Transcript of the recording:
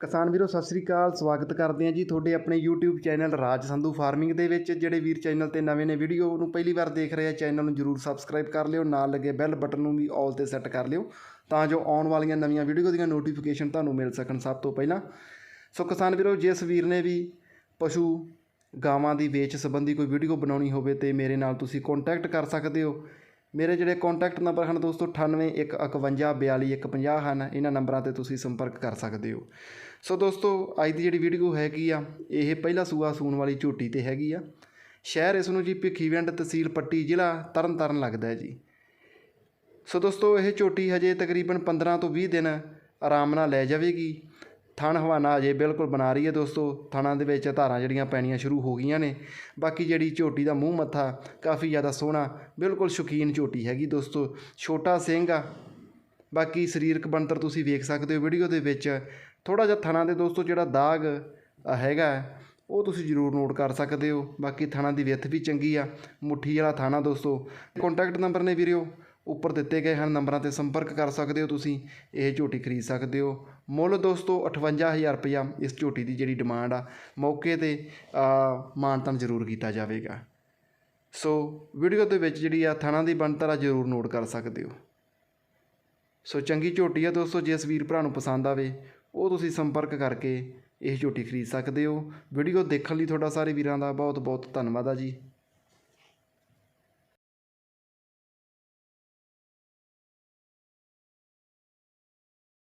ਕਿਸਾਨ ਵੀਰੋ, ਸਤਿ ਸ੍ਰੀ ਅਕਾਲ, ਸਵਾਗਤ ਕਰਦੇ ਹਾਂ ਜੀ ਤੁਹਾਡੇ ਆਪਣੇ YouTube channel Raj Sandhu farming ਦੇ ਵਿੱਚ, ਜਿਹੜੇ ਵੀਰ ਚੈਨਲ ਤੇ ਨਵੇਂ ਨੇ ਵੀਡੀਓ ਨੂੰ ਪਹਿਲੀ ਵਾਰ ਦੇਖ ਰਹੇ ਆ, ਚੈਨਲ ਨੂੰ ਜਰੂਰ ਸਬਸਕ੍ਰਾਈਬ ਕਰ ਲਿਓ, ਨਾਲ ਲੱਗੇ ਬੈਲ ਬਟਨ ਨੂੰ ਵੀ ਆਲ ਤੇ ਸੈੱਟ ਕਰ ਲਿਓ, ਤਾਂ ਜੋ ਆਉਣ ਵਾਲੀਆਂ ਨਵੀਆਂ ਵੀਡੀਓ ਦੀਆਂ ਨੋਟੀਫਿਕੇਸ਼ਨ ਤੁਹਾਨੂੰ ਮਿਲ ਸਕਣ ਸਭ ਤੋਂ ਪਹਿਲਾਂ। ਸੋ ਕਿਸਾਨ ਵੀਰੋ, ਜਿਸ ਵੀਰ ਨੇ ਵੀ ਪਸ਼ੂ ਗਾਵਾਂ ਦੀ ਵੇਚ ਸੰਬੰਧੀ ਕੋਈ ਵੀਡੀਓ ਬਣਾਉਣੀ ਹੋਵੇ ਤੇ ਮੇਰੇ ਨਾਲ ਤੁਸੀਂ ਕੰਟੈਕਟ ਕਰ ਸਕਦੇ ਹੋ। ਮੇਰੇ ਜਿਹੜੇ ਕੰਟੈਕਟ ਨੰਬਰ ਹਨ ਦੋਸਤੋ 9815524150 ਹਨ, ਇਹਨਾਂ ਨੰਬਰਾਂ ਤੇ ਤੁਸੀਂ ਸੰਪਰਕ ਕਰ ਸਕਦੇ ਹੋ। ਸੋ ਦੋਸਤੋ, ਅੱਜ ਦੀ ਜਿਹੜੀ ਵੀਡੀਓ ਹੈਗੀ ਆ, ਇਹ ਪਹਿਲਾ ਸੂਆ ਸੂਣ ਵਾਲੀ ਝੋਟੀ ਤੇ ਹੈਗੀ ਆ। ਸ਼ਹਿਰ ਇਸ ਨੂੰ ਜੀ ਭਿੱਖੀਵਿੰਡ ਤਹਿਸੀਲ ਪੱਟੀ ਜ਼ਿਲ੍ਹਾ ਤਰਨਤਾਰਨ ਲੱਗਦਾ ਹੈ ਜੀ। ਸੋ ਦੋਸਤੋ, ਇਹ ਝੋਟੀ ਹਜੇ ਤਕਰੀਬਨ 15 ਤੋਂ 20 ਦਿਨ ਆਰਾਮ ਨਾਲ ਲੈ ਜਾਵੇਗੀ। ਥਣ ਹਵਾਨਾ ਅਜੇ ਬਿਲਕੁਲ ਬਣਾ ਰਹੀ ਹੈ ਦੋਸਤੋ, ਥਣਾਂ ਦੇ ਵਿੱਚ ਧਾਰਾਂ ਜਿਹੜੀਆਂ ਪੈਣੀਆਂ ਸ਼ੁਰੂ ਹੋ ਗਈਆਂ ਨੇ। ਬਾਕੀ ਜਿਹੜੀ ਝੋਟੀ ਦਾ ਮੂੰਹ ਮੱਥਾ ਕਾਫੀ ਜ਼ਿਆਦਾ ਸੋਹਣਾ, ਬਿਲਕੁਲ ਸ਼ੌਕੀਨ ਝੋਟੀ ਹੈਗੀ ਦੋਸਤੋ, ਛੋਟਾ ਸਿੰਘ ਆ। ਬਾਕੀ ਸਰੀਰਕ ਬਣਤਰ ਤੁਸੀਂ ਵੇਖ ਸਕਦੇ ਹੋ ਵੀਡੀਓ ਦੇ ਵਿੱਚ। ਥੋੜਾ ਜਿਹਾ ਥਣਾ ਦੇ ਦੋਸਤੋ ਜਿਹੜਾ ਦਾਗ ਹੈਗਾ ਉਹ ਤੁਸੀਂ ਜ਼ਰੂਰ ਨੋਟ ਕਰ ਸਕਦੇ ਹੋ। ਬਾਕੀ ਥਣਾਂ ਦੀ ਵਿੱਥ ਵੀ ਚੰਗੀ ਆ, ਮੁੱਠੀ ਵਾਲਾ ਥਾਣਾ ਦੋਸਤੋ। ਕੰਟੈਕਟ ਨੰਬਰ ਨੇ ਵੀਰਿਓ ਉੱਪਰ ਦਿੱਤੇ ਗਏ ਹਨ ਨੰਬਰਾਂ ਤੇ ਸੰਪਰਕ ਕਰ ਸਕਦੇ ਹੋ ਤੁਸੀਂ ਇਹ ਝੋਟੀ ਖਰੀਦ ਸਕਦੇ ਹੋ। ਮੁੱਲ ਦੋਸਤੋ 58000 ਰੁਪਇਆ ਇਸ ਝੋਟੀ ਦੀ ਜਿਹੜੀ ਡਿਮਾਂਡ ਆ ਮੌਕੇ ਤੇ ਅ, ਮਾਨਤਨ ਜ਼ਰੂਰ ਕੀਤਾ ਜਾਵੇਗਾ। ਸੋ ਵੀਡੀਓ ਦੇ ਵਿੱਚ ਜਿਹੜੀ ਆ ਥਣਾਂ ਦੀ ਬਣਤਰ ਆ ਜ਼ਰੂਰ ਨੋਟ ਕਰ ਸਕਦੇ ਹੋ। ਸੋ ਚੰਗੀ ਝੋਟੀ ਆ ਦੋਸਤੋ ਜਿਸ ਵੀਰ ਭਰਾ ਨੂੰ ਪਸੰਦ ਆਵੇ ਉਹ ਤੁਸੀਂ ਸੰਪਰਕ ਕਰਕੇ ਇਹ ਝੋਟੀ ਖਰੀਦ ਸਕਦੇ ਹੋ। ਵੀਡੀਓ ਦੇਖਣ ਲਈ ਤੁਹਾਡਾ ਸਾਰੇ ਵੀਰਾਂ ਦਾ ਬਹੁਤ ਬਹੁਤ ਧੰਨਵਾਦ ਆ ਜੀ।